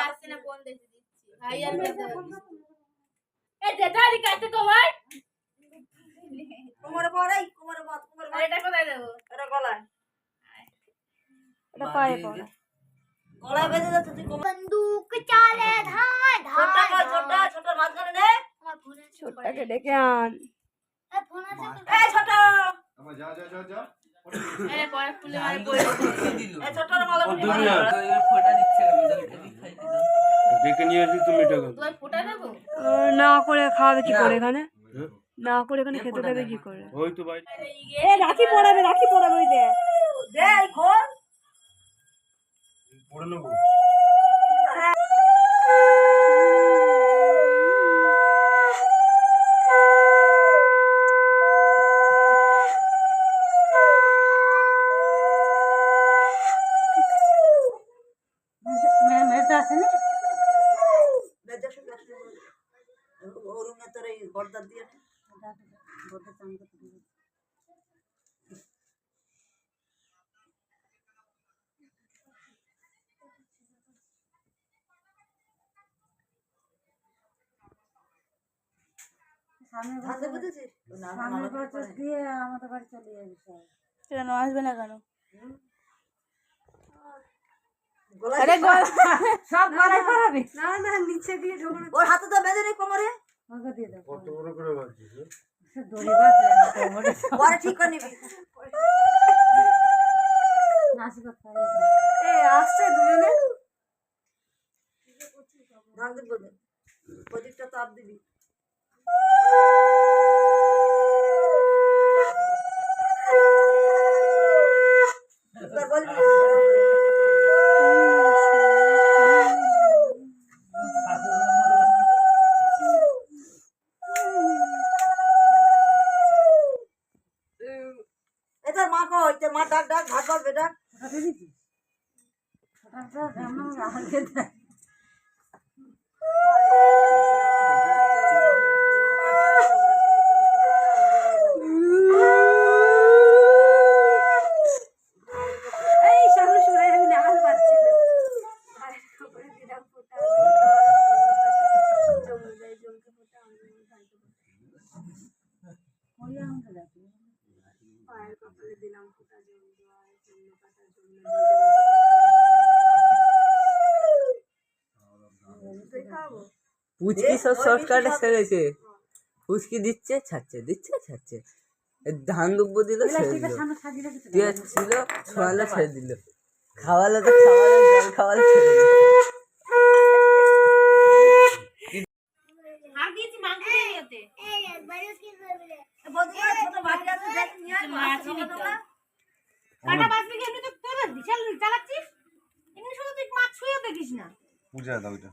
আসছে না ফোন দেখে দিচ্ছি। ভাই আর এ জেঠারি কাছে তোমার? কোমরে পর কোমরে পর কোমরে এটা কোথায় দেবো? এটা গলায়। এটা পায়ে পড়া। গলায় বেঁধে যাচ্ছে তুই কোমরে বন্দুক চালে ধায় ছোটটা ছোটটা ছোট মাঝখানে নে। ছোটটাকে ডেকে আন। এ ফোন আছে এই ছোট। আমার যা যা যা যা। না করে খাওয়াবে কি করে এখানে? হ্যাঁ? না করে এখানে খেতে দেবে কি করে? ওই তো ভাই। এ রাখি পড়াবে রাখি পড়াবে ওই দে। দে খোল। পড়ে নেব। গর্দার দিয়ে। নে। চান করতে। কেন আসবে না কেন? সব গলায় না না নিচে দিয়ে ঢোকানো ওর হাতে তো বেঁধে নেই কোমরে। কত বড় করে বাজছিস রে? পরে ঠিক করে নিবি। এ আসছে দুজনে। ঢাক দিব প্রদীপটা তাপ দিবি। তোর মা কো হইতে মা ডাক ডাক ভাত বলবে ডাক পুচকি সব শর্টকাটে সেরেছে পুচকি দিচ্ছে ছাড়ছে দিচ্ছে ছাড়ছে। ধান দুব্বো দিল দিল। পেঁয়াজ ছিল ছোঁয়ালে ছেড়ে দিল। খাওয়ালে তো খাওয়ালে জল খাওয়ালে ছেড়ে দিল। আর দিয়েছি মাংস দিয়ে ওতে বলছি ছোট বাটি আছে দেখ নিয়ে আয়, মাছ মাছ নিতে খাব না। কাটা বাঁচবি কি এমনি তো তোর বিশাল চালাচ্ছিস? এমনি শুধু তুই মাছ ছুঁয়েও দেখিস না। পূজা দাও এটা